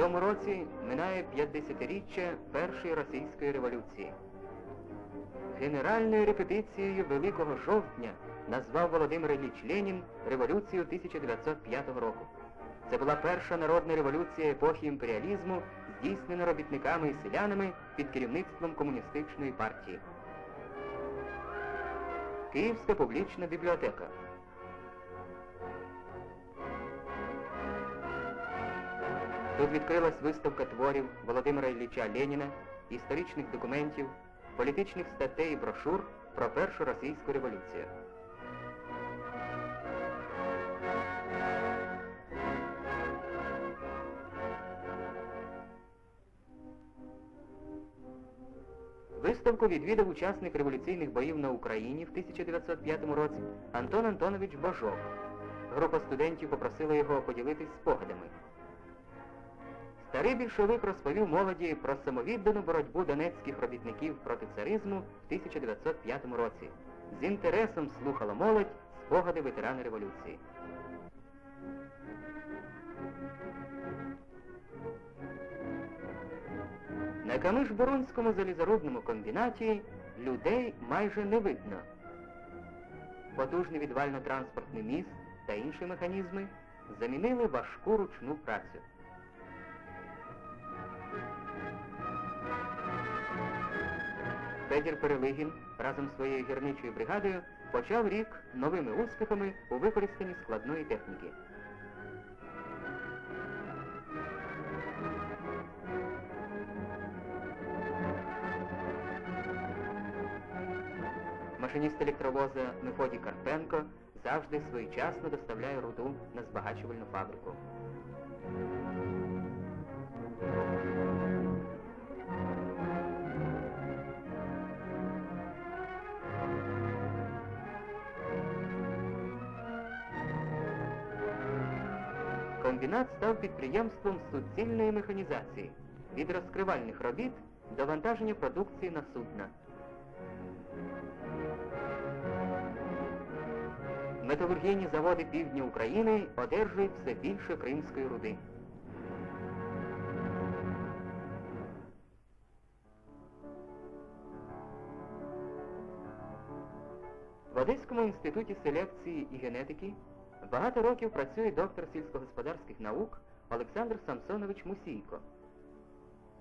цьому році минає 50-річчя Першої російської революції. Генеральною репетицією Великого жовтня назвав Володимир Ілліч Ленін революцію 1905 року. Це була перша народна революція епохи імперіалізму, здійснена робітниками і селянами під керівництвом комуністичної партії. Київська публічна бібліотека. Тут відкрилась виставка творів Володимира Ілліча Леніна, історичних документів, політичних статей і брошур про Першу російську революцію. Виставку відвідав учасник революційних боїв на Україні в 1905 році Антон Антонович Бажов. Група студентів попросила його поділитись спогадами. Старий більшовик розповів молоді про самовіддану боротьбу донецьких робітників проти царизму в 1905 році. З інтересом слухала молодь спогади ветерана революції. На Камиш-Боронському залізорудному комбінаті людей майже не видно. Потужний відвально-транспортний міст та інші механізми замінили важку ручну працю. Федір Перелигін разом з своєю гірничою бригадою почав рік новими успіхами у використанні складної техніки. Машиніст електровоза Мефодій Карпенко завжди своєчасно доставляє руду на збагачувальну фабрику. Комбінат став підприємством суцільної механізації від розкривальних робіт до вантаження продукції на судна. Металургійні заводи півдня України одержують все більше кримської руди. В Одеському інституті селекції і генетики багато років працює доктор сільськогосподарських наук Олександр Самсонович Мусійко.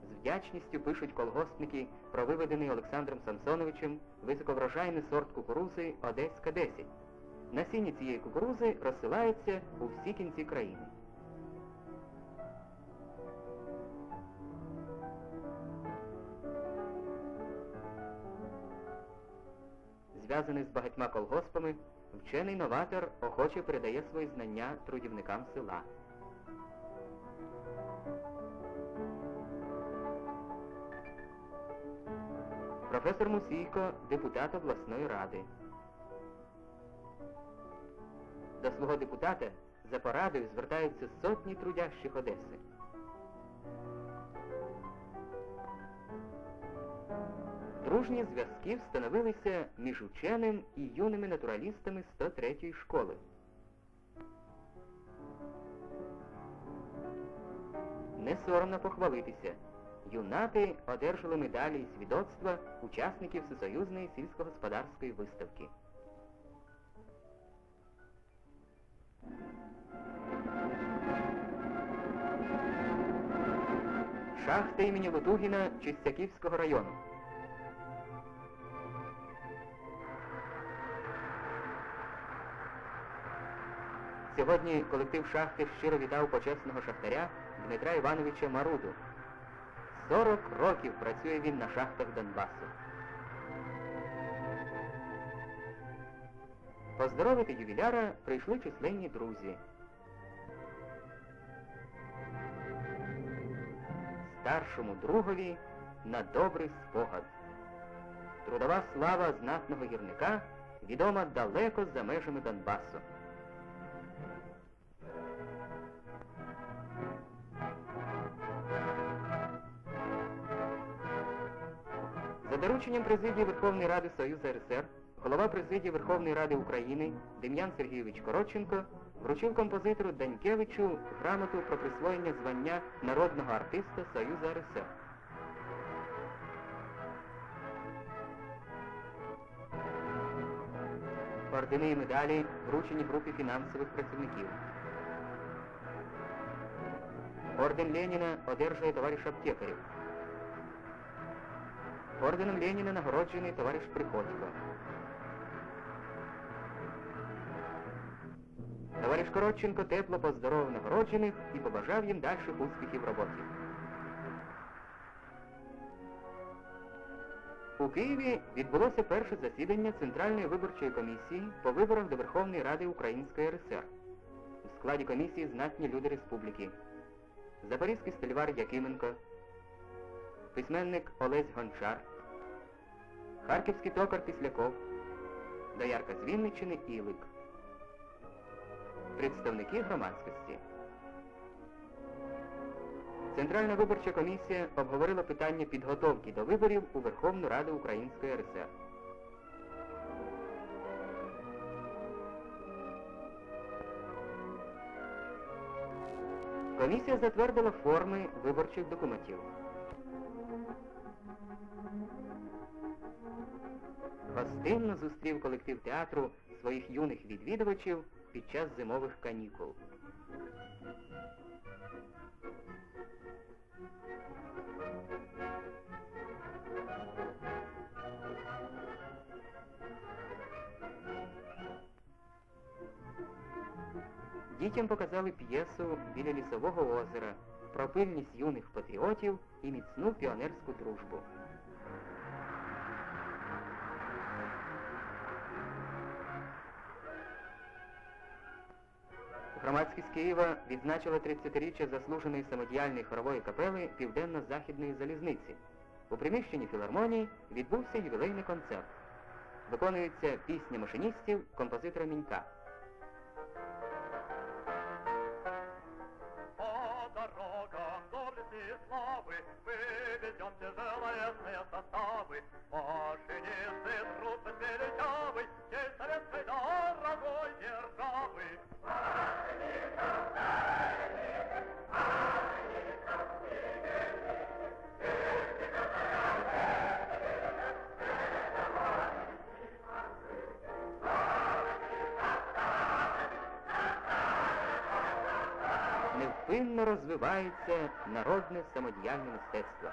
З вдячністю пишуть колгоспники про виведений Олександром Самсоновичем високоврожайний сорт кукурузи Одеська 10. Насіння цієї кукурузи розсилається у всі кінці країни. Зв'язаний з багатьма колгоспами, вчений новатор охоче передає свої знання трудівникам села. Професор Мусійко депутат обласної ради. До свого депутата за порадою звертаються сотні трудящих Одеси. Дружні зв'язки встановилися між ученим і юними натуралістами 103-ї школи. Не соромно похвалитися. Юнати одержали медалі і свідоцтва учасників Всесоюзної сільськогосподарської виставки. Шахта імені Лутугіна Чистяківського району. Сьогодні колектив шахти щиро вітав почесного шахтаря Дмитра Івановича Маруду. 40 років працює він на шахтах Донбасу. Поздоровити ювіляра прийшли численні друзі. Старшому другові на добрий спогад. Трудова слава знатного гірника відома далеко за межами Донбасу. Дорученням президії Верховної Ради Союзу РСР, голова президії Верховної Ради України Дем'ян Сергійович Коротченко вручив композитору Данькевичу грамоту про присвоєння звання народного артиста Союзу РСР. Ордени і медалі вручені групі фінансових працівників. Орден Леніна одержує товариш Аптекарів. Орденом Леніна нагороджений товариш Приходько. Товариш Коротченко тепло поздоровив нагороджених і побажав їм дальших успіхів в роботі. У Києві відбулося перше засідання Центральної виборчої комісії по виборах до Верховної Ради Української РСР. У складі комісії знатні люди республіки. Запорізький стельвар Якименко, письменник Олесь Гончар, харківський токар Післяков, доярка з Вінниччини Ілик, представники громадськості. Центральна виборча комісія обговорила питання підготовки до виборів у Верховну Раду Української РСР. Комісія затвердила форми виборчих документів. Гостинно зустрів колектив театру своїх юних відвідувачів під час зимових канікул. Дітям показали п'єсу біля лісового озера про пильність юних патріотів і міцну піонерську дружбу. Громадськість Києва відзначила 30-річчя заслуженої самодіяльної хорової капели Південно-Західної залізниці. У приміщенні філармонії відбувся ювілейний концерт. Виконується пісня машиністів композитора Мінька. По дорогам доблести и славы мы везем тяжеловесные составы. Машинисты трудно величавый, честь советской дорогой державы. Невпинно розвивається народне самодіяльне мистецтво.